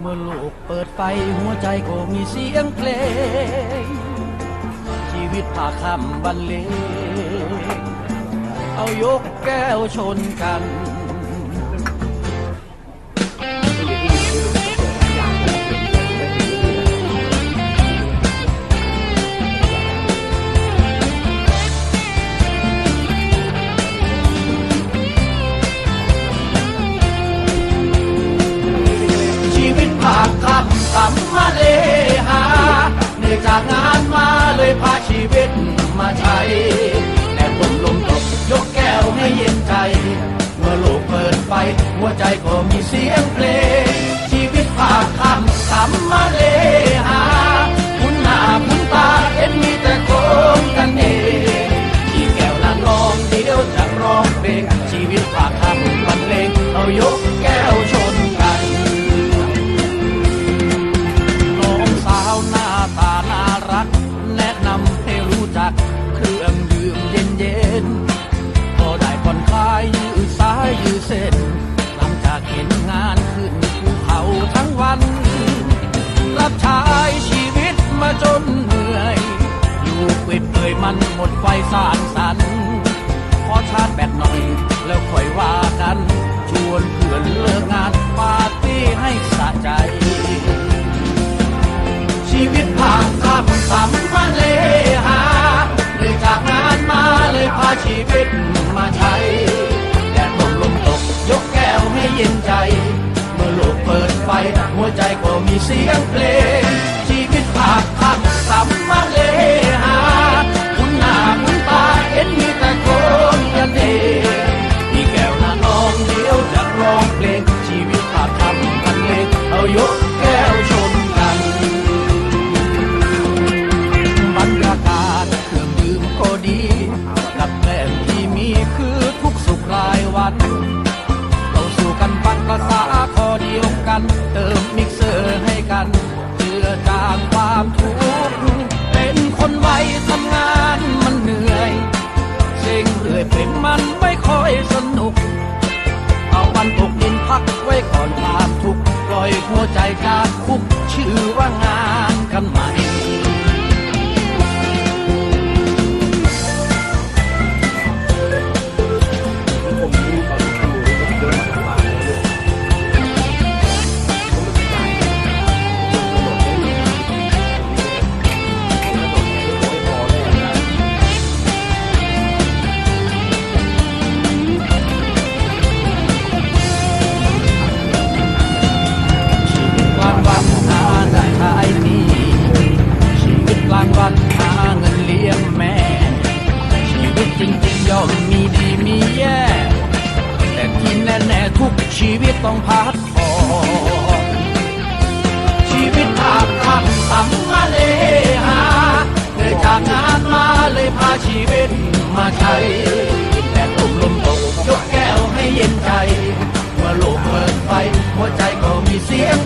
เมื่อโลกเปิดไฟหัวใจก็มีเสียงเพลง ชีวิตพาคำบรรเลงเอายกแก้วชนกัน สัมมาเลหาเหนื่อยจากงานมาเลยพาชีวิตมาใช้แอบลมลมตกยกแก้วให้เย็นใจ เมื่อโลกเปิดไฟหัวใจก็มีเสียงือเส้นหลังจากเห็นงานขึ้นภูเขาทั้งวัน รับใช้ชีวิตมาจนเหนื่อย อยู่เปิดเผยมันหมดไฟสานสัน ขอชาร์จแบตหน่อยแล้วค่อยว่ากัน ชวนเพื่อนเลิก เปิดไฟหัวใจก็มีเสียงเพลงชีวิตผ่านคำสัม ใจจากคุกชื่อว่างาน ชีวิตกลางวันหาเงินเลี้ยงแม่ ชีวิตจริงๆย่อมมีดีมีแย่ แต่ที่แน่ๆทุกชีวิตต้องพัดผ่อนชีวิตภาพคำสัมมาเลหาเลยจากงานมาเลยพาชีวิตมาใช้แต่ลมลมตกยกแก้วให้เย็นใจ เมื่อโลกเปิดไฟหัวใจก็มีเสียง